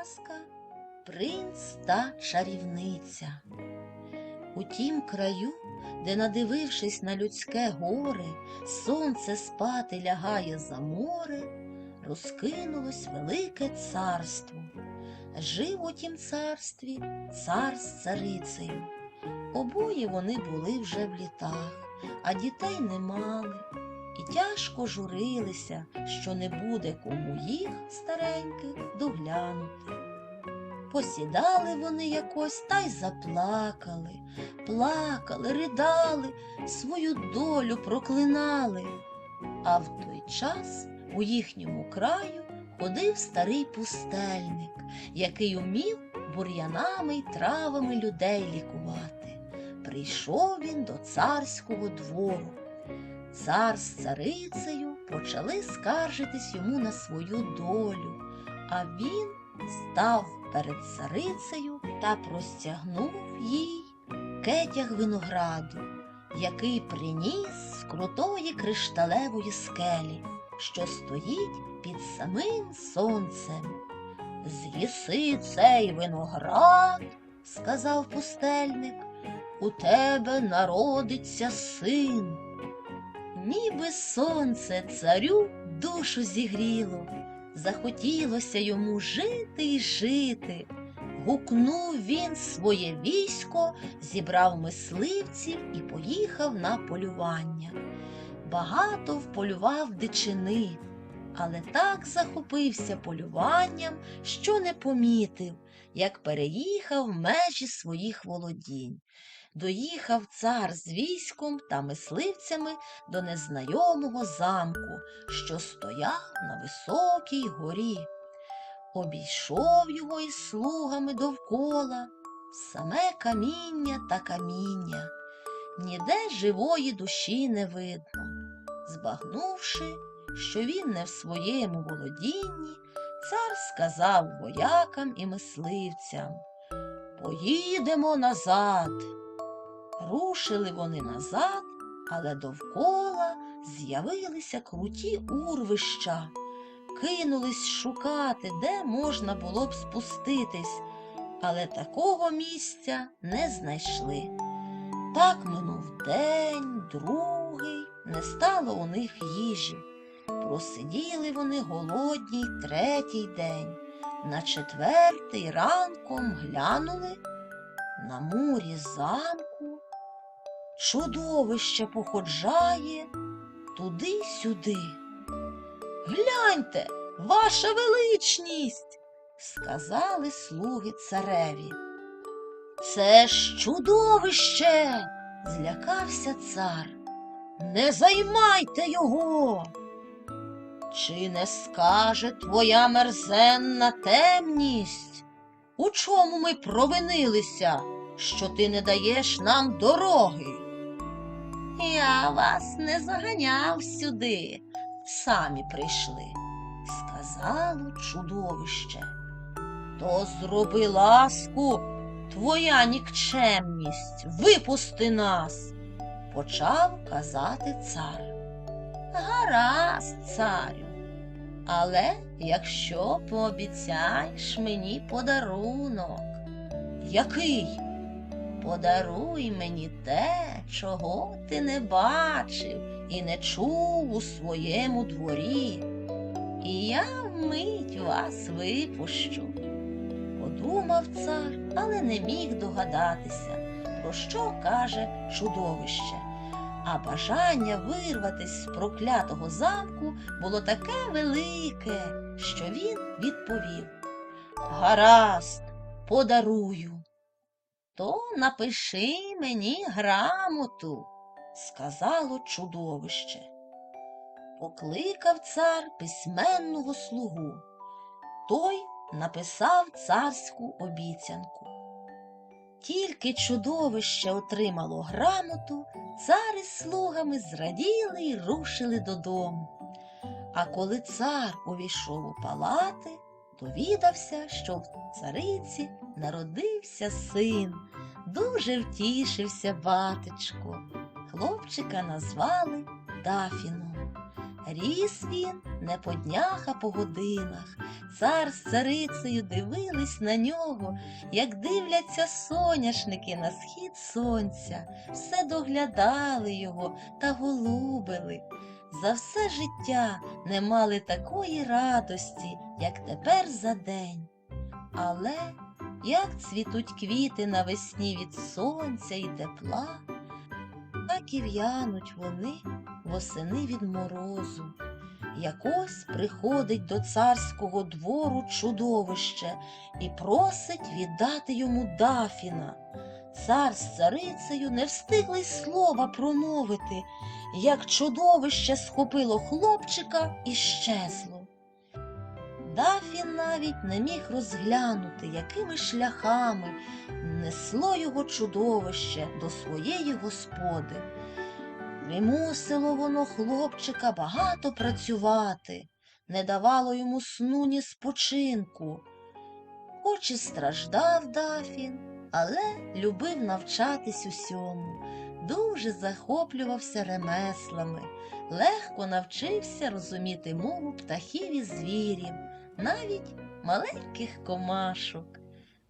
Казка Принц та чарівниця. У тім краю, де, надивившись на людське горе, сонце спати лягає за море, розкинулось велике царство. Жив у тім царстві цар з царицею. Обоє вони були вже в літах, а дітей не мали, і тяжко журилися, що не буде кому їх, стареньких, доглянути. Посідали вони якось та й заплакали, плакали, ридали, свою долю проклинали. А в той час у їхньому краю ходив старий пустельник, який умів бур'янами й травами людей лікувати. Прийшов він до царського двору. Цар з царицею почали скаржитись йому на свою долю, а він став перед царицею та простягнув їй кетяг винограду, який приніс з крутої кришталевої скелі, що стоїть під самим сонцем. З'їси цей виноград, сказав пустельник, у тебе народиться син. Ніби сонце царю душу зігріло, захотілося йому жити й жити. Гукнув він своє військо, зібрав мисливців і поїхав на полювання. Багато вполював дичини, але так захопився полюванням, що не помітив, як переїхав межі своїх володінь. Доїхав цар з військом та мисливцями до незнайомого замку, що стояв на високій горі. Обійшов його із слугами довкола, саме каміння та каміння, ніде живої душі не видно. Збагнувши, що він не в своєму володінні, цар сказав воякам і мисливцям Поїдемо назад. Рушили вони назад, але довкола з'явилися круті урвища. Кинулись шукати, де можна було б спуститись, але такого місця не знайшли. Так минув день, другий, не стало у них їжі. Просиділи вони голодні третій день. На четвертий ранком глянули на мурі замку. Чудовище походжає туди-сюди. Гляньте, ваша величність, сказали слуги цареві. Це ж чудовище, злякався цар. Не займайте його. Чи не скаже твоя мерзенна темність? У чому ми провинилися, що ти не даєш нам дороги? Я вас не заганяв сюди, самі прийшли, сказало чудовище. То зроби ласку, твоя нікчемність, випусти нас, почав казати цар. Гаразд, царю, але якщо пообіцяєш мені подарунок, який? Подаруй мені те, чого ти не бачив і не чув у своєму дворі, і я вмить вас випущу. Подумав цар, але не міг догадатися, про що каже чудовище. А бажання вирватись з проклятого замку було таке велике, що він відповів Гаразд, подарую. То напиши мені грамоту, сказало чудовище. Покликав цар письменного слугу. Той написав царську обіцянку. Тільки чудовище отримало грамоту, цар із слугами зраділи й рушили додому. А коли цар увійшов у палати, довідався, що в цариці народився син. Дуже втішився батечко. Хлопчика назвали Дафіном. Ріс він не по днях, а по годинах. Цар з царицею дивились на нього, як дивляться соняшники на схід сонця, все доглядали його та голубили. За все життя не мали такої радості, як тепер за день. Але як цвітуть квіти навесні від сонця і тепла, так і в'януть вони восени від морозу. Якось приходить до царського двору чудовище і просить віддати йому дафіна. Цар з царицею не встигли й слова промовити, як чудовище схопило хлопчика і щезло. Дафін навіть не міг розглянути, якими шляхами несло його чудовище до своєї господи. Примусило воно хлопчика багато працювати, не давало йому сну ні спочинку. Хоч і страждав Дафін, але любив навчатись усьому, дуже захоплювався ремеслами, легко навчився розуміти мову птахів і звірів, навіть маленьких комашок.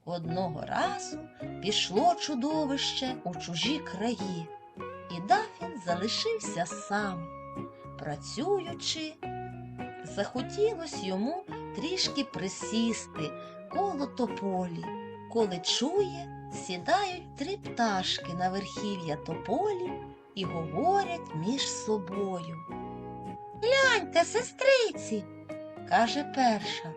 Одного разу пішло чудовище у чужі краї, і Дафін залишився сам. Працюючи, захотілось йому трішки присісти коло тополі, коли чує, сідають три пташки на верхів'я тополі і говорять між собою. Гляньте, сестриці, каже перша,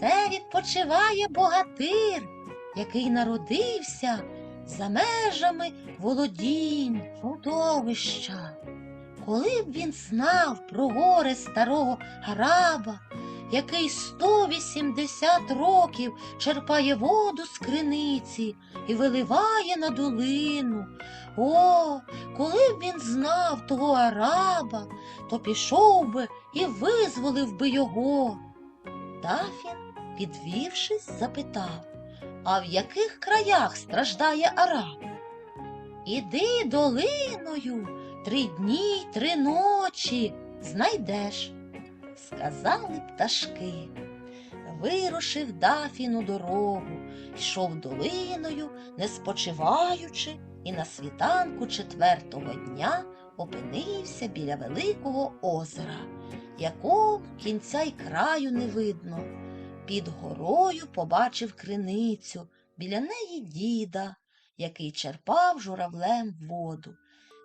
це відпочиває богатир, який народився за межами володінь, чудовища. Коли б він знав про горе старого Араба, який 180 років черпає воду з криниці і виливає на долину. О, коли б він знав того Араба, то пішов би і визволив би його. Дафін, підвівшись, запитав, а в яких краях страждає Араб? Іди долиною три дні й три ночі знайдеш, сказали пташки. Вирушив Дафін у дорогу, йшов долиною, не спочиваючи, і на світанку четвертого дня опинився біля великого озера, якого кінця й краю не видно. Під горою побачив криницю, біля неї діда, який черпав журавлем воду.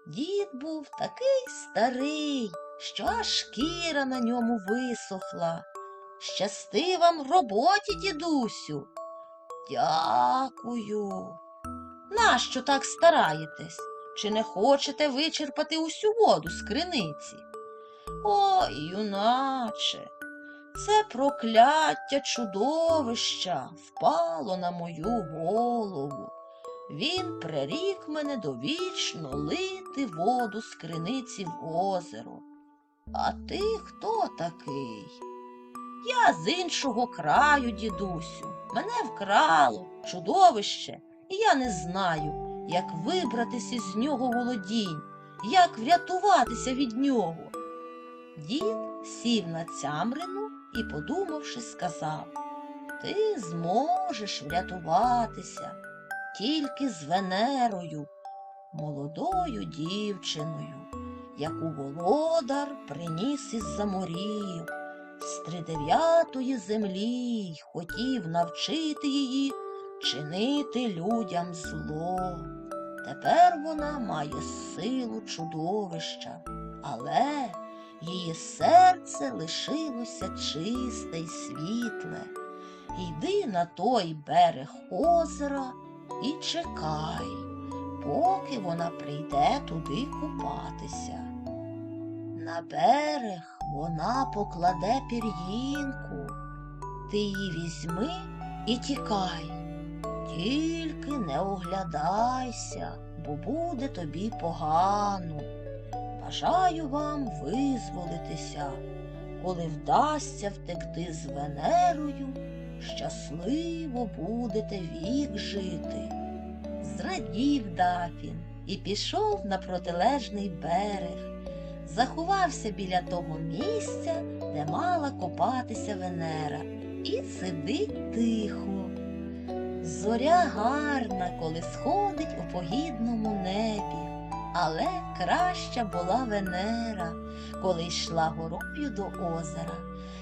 Дід був такий старий, що шкіра на ньому висохла. Щасти вам в роботі, дідусю. Дякую. Нащо так стараєтесь? Чи не хочете вичерпати усю воду з криниці? Ой, юначе, це прокляття чудовища впало на мою голову. Він прирік мене довічно лити воду з криниці в озеро. А ти хто такий? Я з іншого краю, дідусю. Мене вкрало чудовище, і я не знаю, як вибратися з нього володінь, як врятуватися від нього. Дід сів на цямрину і, подумавши, сказав Ти зможеш врятуватися тільки з Венерою, молодою дівчиною, яку володар приніс із-за морів, з тридев'ятої землі хотів навчити її чинити людям зло. Тепер вона має силу чудовища, але її серце лишилося чисте й світле. Йди на той берег озера і чекай, поки вона прийде туди купатися. На берег вона покладе пір'їнку, ти її візьми і тікай. Тільки не оглядайся, бо буде тобі погано. Бажаю вам визволитися, коли вдасться втекти з Венерою, щасливо будете вік жити. Зрадів Дафін і пішов на протилежний берег. Заховався біля того місця, де мала копатися Венера, і сидить тихо. Зоря гарна, коли сходить у погідному небі, але краща була Венера, коли йшла горою до озера.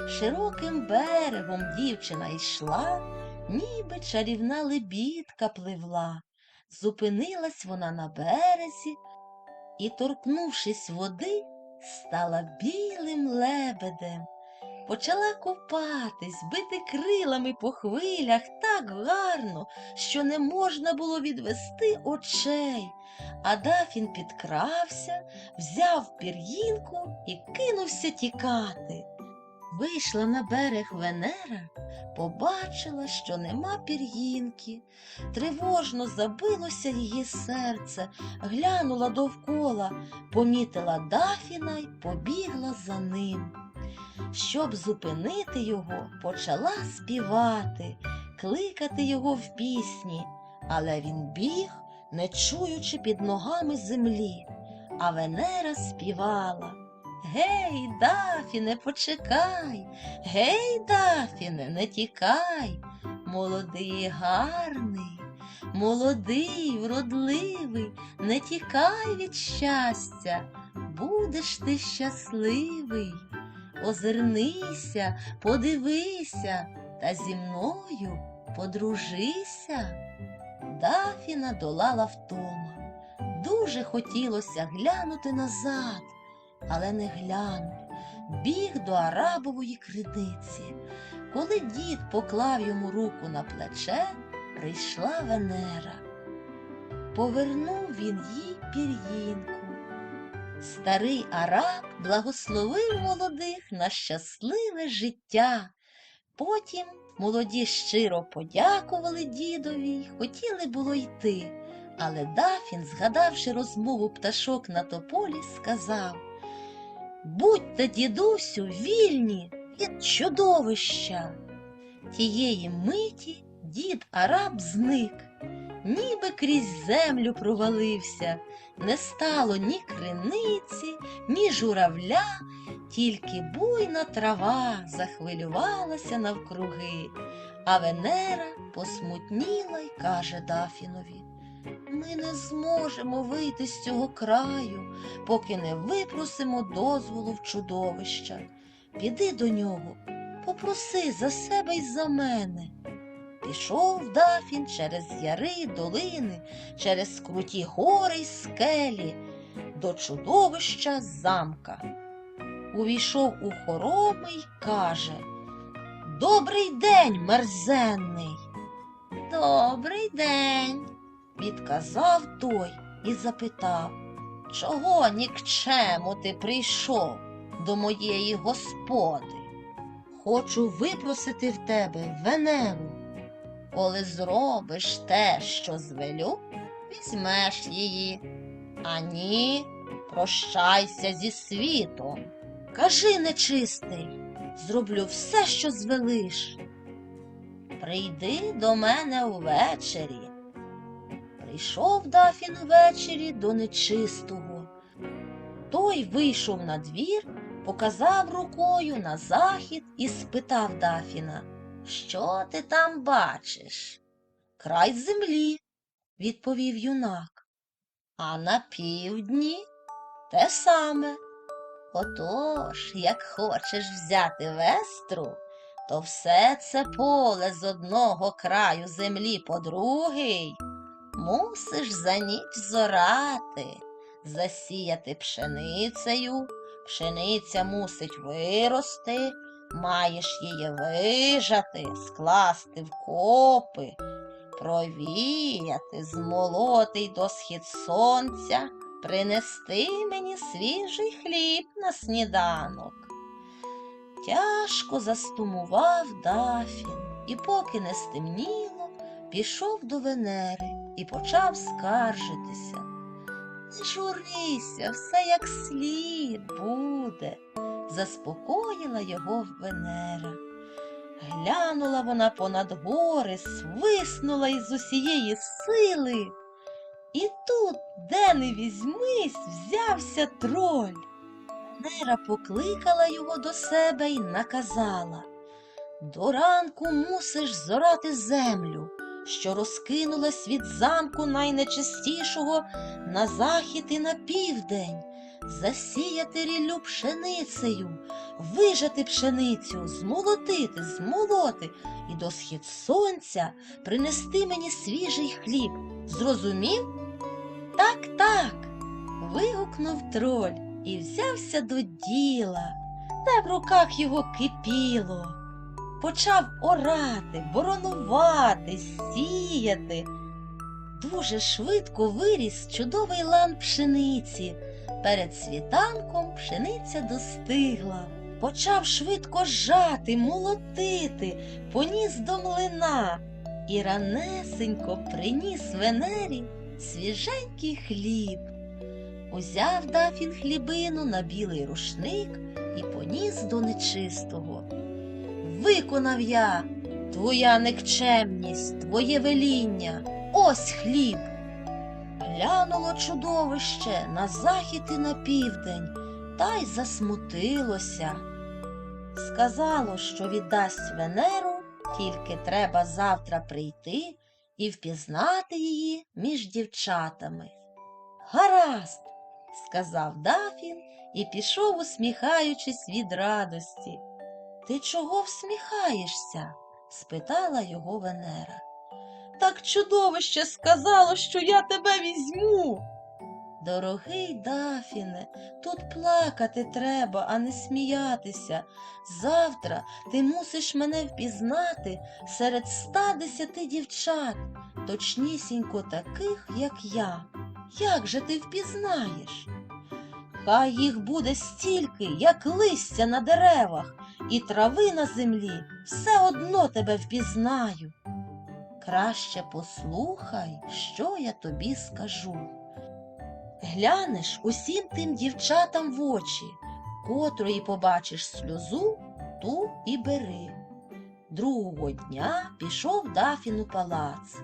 Широким берегом дівчина йшла, ніби чарівна лебідка пливла. Зупинилась вона на березі і, торкнувшись води, стала білим лебедем. Почала купатись, бити крилами по хвилях так гарно, що не можна було відвести очей. А Дафін підкрався, взяв пір'їнку і кинувся тікати. Вийшла на берег Венера, побачила, що нема пір'їнки. Тривожно забилося її серце, глянула довкола, помітила Дафіна й побігла за ним. Щоб зупинити його, почала співати, кликати його в пісні, але він біг, не чуючи під ногами землі, а Венера співала. Гей, Дафіне, почекай, гей, Дафіне, не тікай, молодий гарний, молодий, вродливий, не тікай від щастя, будеш ти щасливий. Озирнися, подивися та зі мною подружися. Дафіна долала втома. Дуже хотілося глянути назад, але не глянув. Біг до арабової криниці. Коли дід поклав йому руку на плече, прийшла Венера. Повернув він їй пір'їнку. Старий араб благословив молодих на щасливе життя. Потім молоді щиро подякували дідові й хотіли було йти. Але Дафін, згадавши розмову пташок на тополі, сказав Будьте, дідусю, вільні від чудовища. Тієї миті дід араб зник, ніби крізь землю провалився, не стало ні криниці, ні журавля, тільки буйна трава захвилювалася навкруги, а Венера посмутніла й каже Дафінові Ми не зможемо вийти з цього краю, поки не випросимо дозволу в чудовища. Піди до нього, попроси за себе й за мене. Пішов Дафін через яри, долини, через круті гори й скелі, до чудовища замка. Увійшов у хороми й каже Добрий день, мерзенний. Добрий день, відказав той і запитав, чого нікчему ти прийшов до моєї господи? Хочу випросити в тебе Венеру. Коли зробиш те, що звелю, візьмеш її. А ні, прощайся зі світом. Кажи, нечистий, зроблю все, що звелиш. Прийди до мене увечері. Прийшов Дафін увечері до нечистого. Той вийшов на двір, показав рукою на захід і спитав Дафіна, що ти там бачиш? Край землі, відповів юнак. А на півдні те саме. Отож, як хочеш взяти вестру, то все це поле з одного краю землі по другий мусиш за ніч зорати, засіяти пшеницею, пшениця мусить вирости, маєш її вижати, скласти в копи, провіяти, змолоти й до схід сонця, принести мені свіжий хліб на сніданок. Тяжко застумував Дафін, і поки не стемніло, пішов до Венери і почав скаржитися. Не журися, все як слід буде, заспокоїла його Венера. Глянула вона понад гори, свиснула із усієї сили. І тут, де не візьмись, взявся троль. Венера покликала його до себе й наказала До ранку мусиш зорати землю, що розкинулась від замку найнечистішого на захід і на південь, засіяти ріллю пшеницею, вижати пшеницю, змолотити, змолоти і до схід сонця принести мені свіжий хліб. Зрозумів? Так, так. вигукнув троль і взявся до діла. Та в руках його кипіло. Почав орати, боронувати, сіяти. Дуже швидко виріс чудовий лан пшениці. Перед світанком пшениця достигла. Почав швидко жати, молотити, поніс до млина і ранесенько приніс Венері свіженький хліб. Узяв Дафін хлібину на білий рушник і поніс до нечистого. Виконав я твоя никчемність, твоє веління, ось хліб. Глянуло чудовище на захід і на південь, та й засмутилося. Сказало, що віддасть Венеру, тільки треба завтра прийти і впізнати її між дівчатами. Гаразд, сказав Дафін і пішов, усміхаючись від радості. Ти чого всміхаєшся? спитала його Венера. Так чудовище сказало, що я тебе візьму. Дорогий Дафіне, тут плакати треба, а не сміятися. Завтра ти мусиш мене впізнати серед ста десяти дівчат, точнісінько таких, як я. Як же ти впізнаєш? Хай їх буде стільки, як листя на деревах, і трави на землі, все одно тебе впізнаю. Краще послухай, що я тобі скажу. Глянеш усім тим дівчатам в очі, котрої побачиш сльозу, ту і бери. Другого дня пішов Дафін у палац.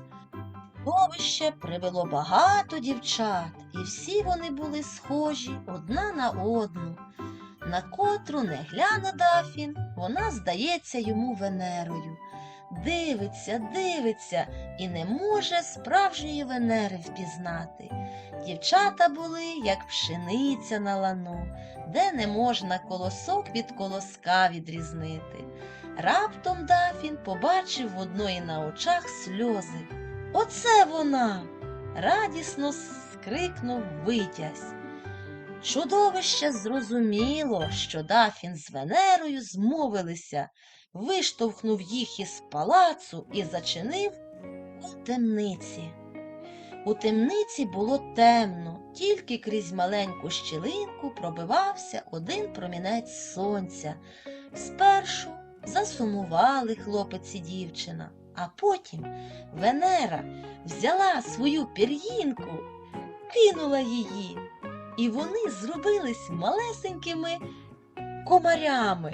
Сховище привело багато дівчат, і всі вони були схожі одна на одну. На котру не гляне Дафін, вона здається йому Венерою. Дивиться, дивиться і не може справжньої Венери впізнати. Дівчата були, як пшениця на лану, де не можна колосок від колоска відрізнити. Раптом Дафін побачив в одної на очах сльози. Оце вона. радісно скрикнув витязь. Чудовище зрозуміло, що Дафін з Венерою змовилися, виштовхнув їх із палацу і зачинив у темниці. У темниці було темно, тільки крізь маленьку щілинку пробивався один промінець сонця. Спершу засумували хлопець і дівчина, а потім Венера взяла свою пір'їнку, кинула її, і вони зробились малесенькими комарями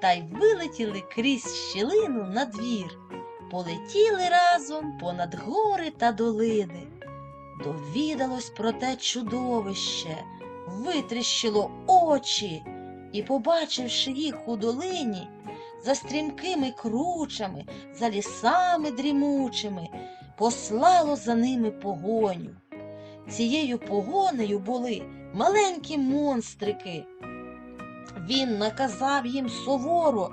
та й вилетіли крізь щілину на двір, полетіли разом понад гори та долини. Довідалось про те чудовище, витріщило очі і, побачивши їх у долині, за стрімкими кручами, за лісами дрімучими, послало за ними погоню. Цією погонею були маленькі монстрики. Він наказав їм суворо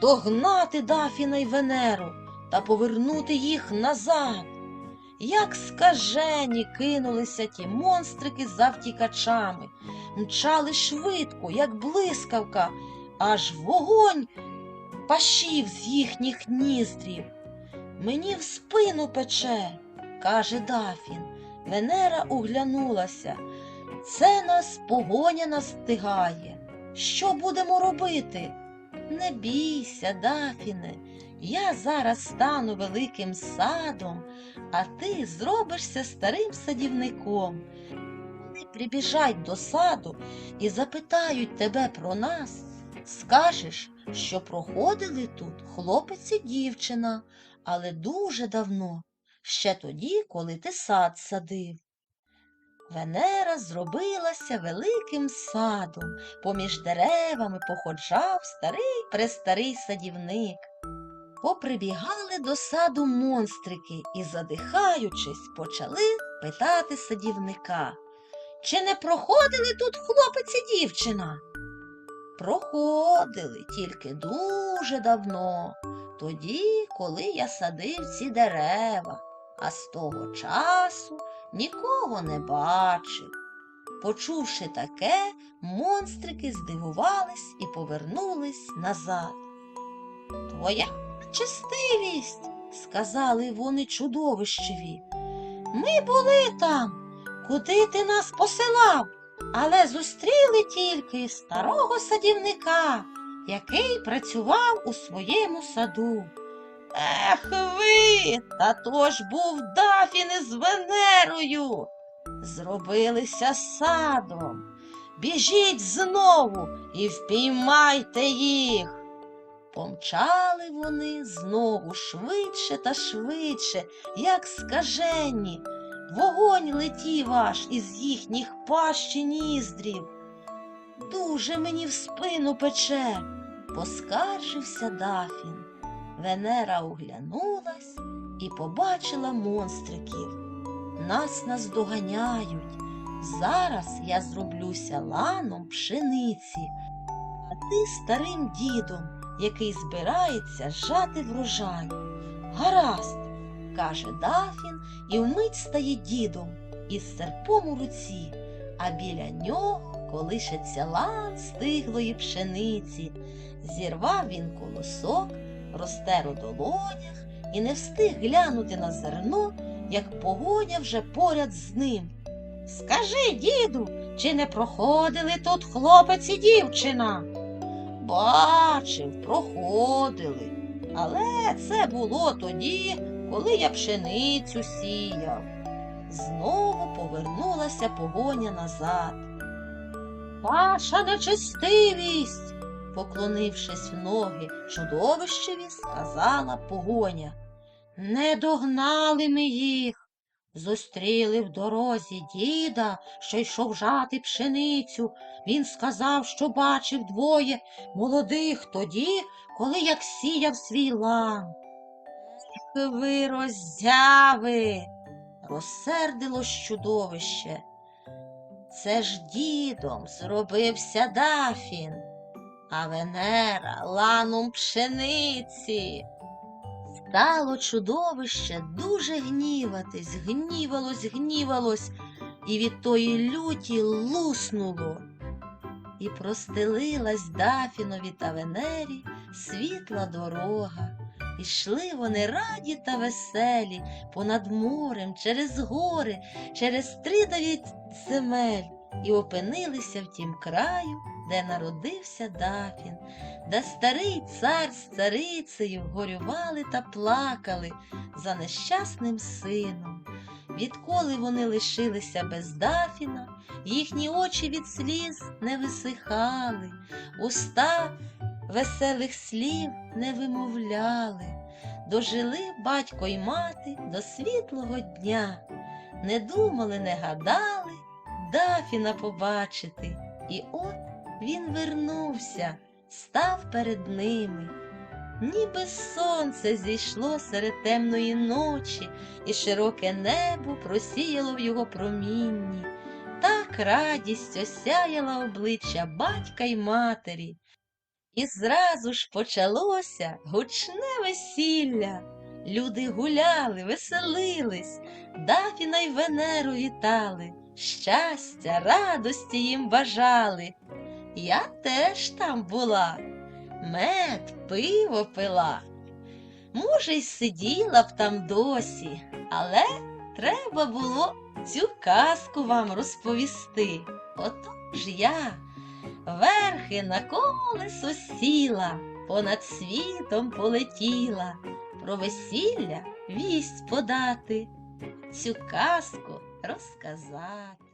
догнати Дафіна й Венеру та повернути їх назад. Як скажені кинулися ті монстрики за втікачами, мчали швидко, як блискавка, аж вогонь пашів з їхніх ніздрів. Мені в спину пече, каже Дафін. Венера углянулася. Це нас погоня настигає. Що будемо робити? Не бійся, Дафіне, я зараз стану великим садом, а ти зробишся старим садівником. Вони прибіжать до саду і запитають тебе про нас. Скажеш, що проходили тут хлопець і дівчина, але дуже давно, ще тоді, коли ти сад садив. Венера зробилася великим садом. Поміж деревами походжав старий престарий садівник. Поприбігали до саду монстрики і, задихаючись, почали питати садівника. Чи не проходили тут хлопець і дівчина? Проходили тільки дуже давно, тоді, коли я садив ці дерева, а з того часу нікого не бачив. Почувши таке, монстрики здивувались і повернулись назад. Твоя честивість, сказали вони чудовищеві. Ми були там, куди ти нас посилав, але зустріли тільки старого садівника, який працював у своєму саду. Ех ви, та то ж був Дафін із Венерою. Зробилися садом. Біжіть знову і впіймайте їх. Помчали вони знову швидше та швидше, як скажені. Вогонь летів аж із їхніх пащ і ніздрів. Дуже мені в спину пече, поскаржився Дафін. Венера оглянулась і побачила монстриків. Нас наздоганяють. Зараз я зроблюся ланом пшениці, а ти старим дідом, який збирається жати врожай. Гаразд, каже Дафін, і вмить стає дідом із серпом у руці, а біля нього колишеться лан стиглої пшениці. Зірвав він колосок, розтер у долонях і не встиг глянути на зерно, як погоня вже поряд з ним. Скажи, діду, чи не проходили тут хлопець і дівчина? Бачив, проходили. Але це було тоді, коли я пшеницю сіяв. Знову повернулася погоня назад. Ваша нечестивість, поклонившись в ноги чудовищеві, сказала погоня. Не догнали ми їх. Зустріли в дорозі діда, що йшов жати пшеницю. Він сказав, що бачив двоє молодих тоді, коли як сіяв свій лан. Ех ви роззяви, розсердилось чудовище. Це ж дідом зробився Дафін, а Венера ланом пшениці. Стало чудовище дуже гніватись, гнівалось, гнівалось, і від тої люті луснуло. І простелилась Дафінові та Венері світла дорога. Ішли вони раді та веселі понад морем, через гори, через тридев'ять земель, і опинилися в тім краю, де народився Дафін, де старий цар з царицею горювали та плакали за нещасним сином. Відколи вони лишилися без Дафіна, їхні очі від сліз не висихали, уста веселих слів не вимовляли. Дожили батько й мати до світлого дня, не думали, не гадали Дафіна побачити. І от він вернувся, став перед ними. Ніби сонце зійшло серед темної ночі, і широке небо просіяло в його промінні. Так радість осяяла обличчя батька й матері. І зразу ж почалося гучне весілля. Люди гуляли, веселились, Дафіна й Венеру вітали, щастя, радості їм бажали. Я теж там була, мед, пиво пила. Може, й сиділа б там досі, але треба було цю казку вам розповісти. Отож я верхи на колесо сіла, понад світом полетіла, про весілля вість подати, цю казку розказати.